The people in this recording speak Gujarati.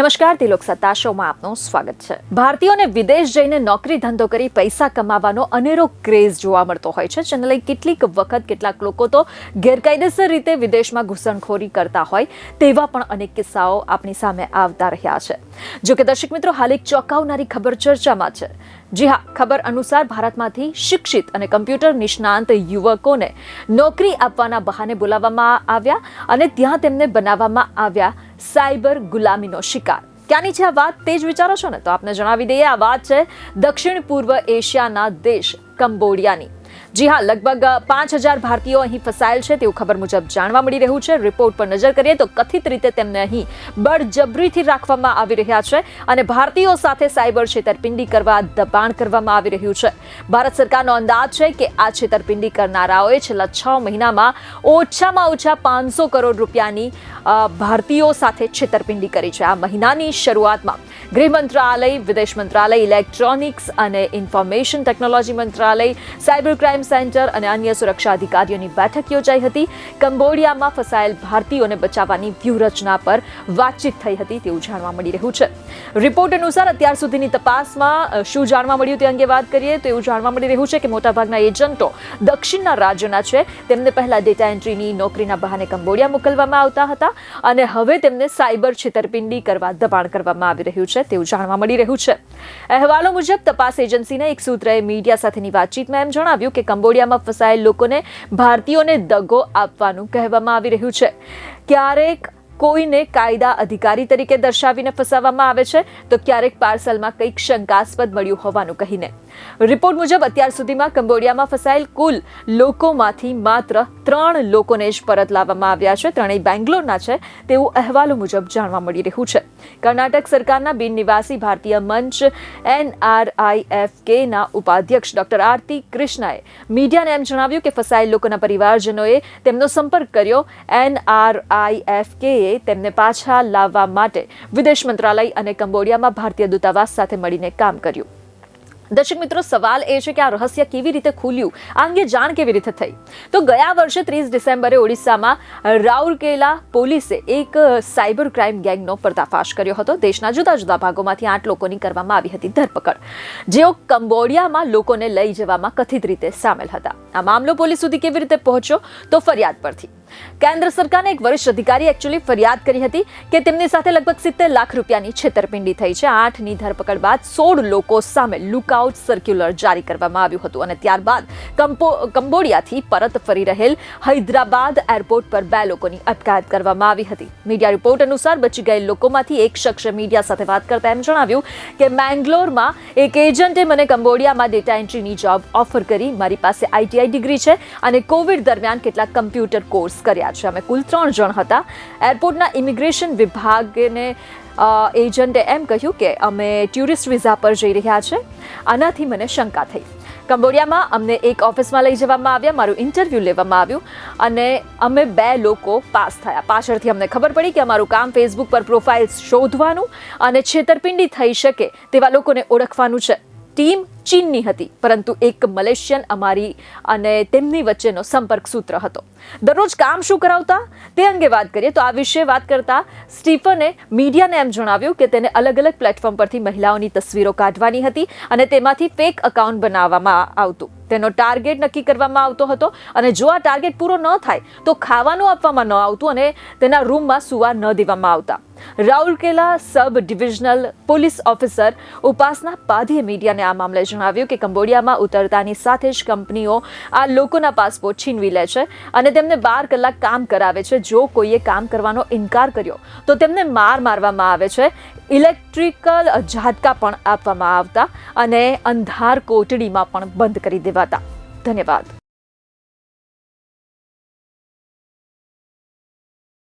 નમસ્કાર તિલોક સત્તા શોમાં આપનું સ્વાગત છે. ભારતીયોને વિદેશ જઈને નોકરી ધંધો કરી પૈસા કમાવાનો અનેરો ક્રેઝ જોવા મળતો હોય છે. જેને લઈ કેટલીક વખત કેટલાક લોકો તો ગેરકાયદેસર રીતે વિદેશમાં ઘૂસણખોરી કરતા હોય તેવા પણ અનેક કિસ્સાઓ આપણી સામે આવતા રહ્યા છે. જો કે દર્શક મિત્રો, હાલ એક ચોંકાવનારી ખબર ચર્ચામાં છે. જી હા, ખબર અનુસાર ભારતમાંથી શિક્ષિત અને કમ્પ્યુટર નિષ્ણાંત યુવકોને નોકરી આપવાના બહાને બોલાવવામાં આવ્યા અને ત્યાં તેમને બનાવવામાં આવ્યા સાયબર ગુલામીનો શિકાર. ક્યાંની છે આ વાત તે જ વિચારો છો ને, તો આપને જણાવી દઈએ, આ વાત છે દક્ષિણ પૂર્વ એશિયાના દેશ કંબોડિયાની. જી હા, લગભગ પાંચ હજાર ભારતીયો અહીં ફસાયેલ છે તેવું ખબર મુજબ જાણવા મળી રહ્યું છે. રિપોર્ટ પર નજર કરીએ તો કથિત રીતે તેમને અહીં બળજબરીથી રાખવામાં આવી રહ્યા છે અને ભારતીયો સાથે સાયબર છેતરપિંડી કરવા દબાણ કરવામાં આવી રહ્યું છે. ભારત સરકારનો અંદાજ છે કે આ છેતરપિંડી કરનારાઓએ છેલ્લા છ મહિનામાં ઓછામાં ઓછા પાંચસો કરોડ રૂપિયાની ભારતીયો સાથે છેતરપિંડી કરી છે. આ મહિનાની શરૂઆતમાં ગૃહ મંત્રાલય, વિદેશ મંત્રાલય, ઇલેક્ટ્રોનિક્સ અને ઇન્ફોર્મેશન ટેકનોલોજી મંત્રાલય, સાયબર ક્રાઇમ સેન્ટર અને અન્ય સુરક્ષા અધિકારીઓની બેઠક યોજાઈ હતી. કંબોડિયામાં ફસાયેલ ભારતીયોને બચાવવાની વ્યૂહરચના પર વાતચીત થઈ હતી તેવું જાણવા મળી રહ્યું છે. રિપોર્ટ અનુસાર અત્યાર સુધીની તપાસમાં શું જાણવા મળ્યું તે અંગે વાત કરીએ તો એવું જાણવા મળી રહ્યું છે કે મોટાભાગના એજન્ટો દક્ષિણના રાજ્યના છે. તેમને પહેલાં ડેટા એન્ટ્રીની નોકરીના બહાને કંબોડિયા મોકલવામાં આવતા હતા અને હવે તેમને સાયબર છેતરપિંડી કરવા દબાણ કરવામાં આવી રહ્યું છે તેવું જાણવા મળી રહ્યું છે. અહેવાલો મુજબ તપાસ એજન્સીના એક સૂત્રએ મીડિયા સાથેની વાતચીતમાં એમ જણાવ્યું કે કંબોડિયામાં ફસાયેલ લોકોને ભારતીયોને દગો આપવાનું કહેવામાં આવી રહ્યું છે. ક્યારેક કોઈને કાયદા અધિકારી તરીકે દર્શાવીને ફસાવવામાં આવે છે, તો ક્યારેક પાર્સલમાં કંઈક શંકાસ્પદ મળ્યું હોવાનું કહીને. રિપોર્ટ મુજબ, અત્યાર સુધીમાં કંબોડિયામાં ફસાયેલ કુલ લોકોમાંથી માત્ર ત્રણ લોકોને જ પરત લાવવામાં આવ્યા છે. ત્રણેય બેંગ્લોરના છે, તેવું અહેવાલો મુજબ જાણવા મળી રહ્યું છે. કર્ણાટક સરકારના બિન નિવાસી ભારતીય મંચ એનઆરઆઈએફકે કેના ઉપાધ્યક્ષ ડોક્ટર આરતી કૃષ્ણાએ મીડિયાને એમ જણાવ્યું કે ફસાયેલ લોકોના પરિવારજનોએ તેમનો સંપર્ક કર્યો એનઆરઆઈએફકે તેમને પાછા લાવવા માટે વિદેશ મંત્રાલય અને કંબોડિયામાં ભારતીય દૂતાવાસ સાથે મળીને કામ કર્યું. દર્શક મિત્રો, સવાલ એ છે કે આ રહસ્ય કેવી રીતે ખુલ્યું? આ અંગે જાણ કેવી રીતે થઈ? તો ગયા વર્ષે ત્રીસ ડિસેમ્બરે ઓડિશામાં રાઉરકેલા પોલીસે એક સાયબર ક્રાઇમ ગેંગનો પર્દાફાશ કર્યો હતો. દેશના જુદા જુદા ભાગોમાંથી આઠ લોકોની કરવામાં આવી હતી ધરપકડ. જેઓ કંબોડિયામાં લોકોને લઈ જવામાં કથિત રીતે સામેલ હતા. આ મામલો પોલીસ સુધી કેવી રીતે પહોંચ્યો તો ફરિયાદ પરથી. કેન્દ્ર સરકારના એક વરિષ્ઠ અધિકારી એકચ્યુઅલી ફરિયાદ કરી હતી કે તેમની સાથે લગભગ સિત્તેર લાખ રૂપિયાની છેતરપિંડી થઈ છે. આઠની ધરપકડ બાદ સોળ લોકો સામે લુકઆઉટ સર્ક્યુલર જારી કરવામાં આવ્યું હતું અને ત્યારબાદ કંબોડિયાથી પરત ફરી રહેલ હૈદરાબાદ એરપોર્ટ પર બે લોકોની અટકાયત કરવામાં આવી હતી. મીડિયા રિપોર્ટ અનુસાર બચી ગયેલ લોકોમાંથી એક શખ્સે મીડિયા સાથે વાત કરતા એમ જણાવ્યું કે મેંગ્લોરમાં એક એજન્ટે મને કંબોડિયામાં ડેટા એન્ટ્રીની જોબ ઓફર કરી. મારી પાસે આઈટીઆઈ ડિગ્રી છે અને કોવિડ દરમિયાન કેટલાક કમ્પ્યુટર કોર્સ કર્યા છે. અમે કુલ ત્રણ જણ હતા. એરપોર્ટના ઇમિગ્રેશન વિભાગને એજન્ટે એમ કહ્યું કે અમે ટ્યુરિસ્ટ વિઝા પર જઈ રહ્યા છે. આનાથી મને શંકા થઈ. કંબોડિયામાં અમને એક ઓફિસમાં લઈ જવામાં આવ્યા, મારું ઇન્ટરવ્યૂ લેવામાં આવ્યું અને અમે બે લોકો પાસ થયા. પાછળથી અમને ખબર પડી કે અમારું કામ ફેસબુક પર પ્રોફાઇલ્સ શોધવાનું અને છેતરપિંડી થઈ શકે તેવા લોકોને ઓળખવાનું છે. ટીમ ચીનની હતી, પરંતુ એક મલેશિયન અમારી અને તેમની વચ્ચેનો સંપર્ક સૂત્ર હતો. દરરોજ કામ શું કરાવતા? તે અંગે વાત કરીએ તો આ વિશે વાત કરતા સ્ટીફને મીડિયાને એમ જણાવ્યું કે તેને અલગ અલગ પ્લેટફોર્મ પરથી મહિલાઓની તસવીરો કાઢવાની હતી અને તેમાંથી ફેક અકાઉન્ટ બનાવવામાં આવતું. તેનો ટાર્ગેટ નક્કી કરવામાં આવતો હતો અને જો આ ટાર્ગેટ પૂરો ન થાય, તો ખાવાનું આપવામાં ન આવતું અને તેના રૂમમાં સુવા ન દેવામાં આવતા. Rourkela sub divisional police officer Upasana પાધીએ મીડિયાને આ મામલે જણાવ્યું કે કંબોડિયામાં ઉતરતાની સાથે જ કંપનીઓ આ લોકોના પાસપોર્ટ છીનવી લે છે અને તેમને બાર કલાક કામ કરાવે છે. જો કોઈએ કામ કરવાનો ઇનકાર કર્યો, તો તેમને માર મારવામાં આવે છે. ઇલેક્ટ્રિકલ ઝાટકા પણ આપવામાં આવતા અને અંધાર કોટડીમાં પણ બંધ કરી દેવાતા. ધન્યવાદ.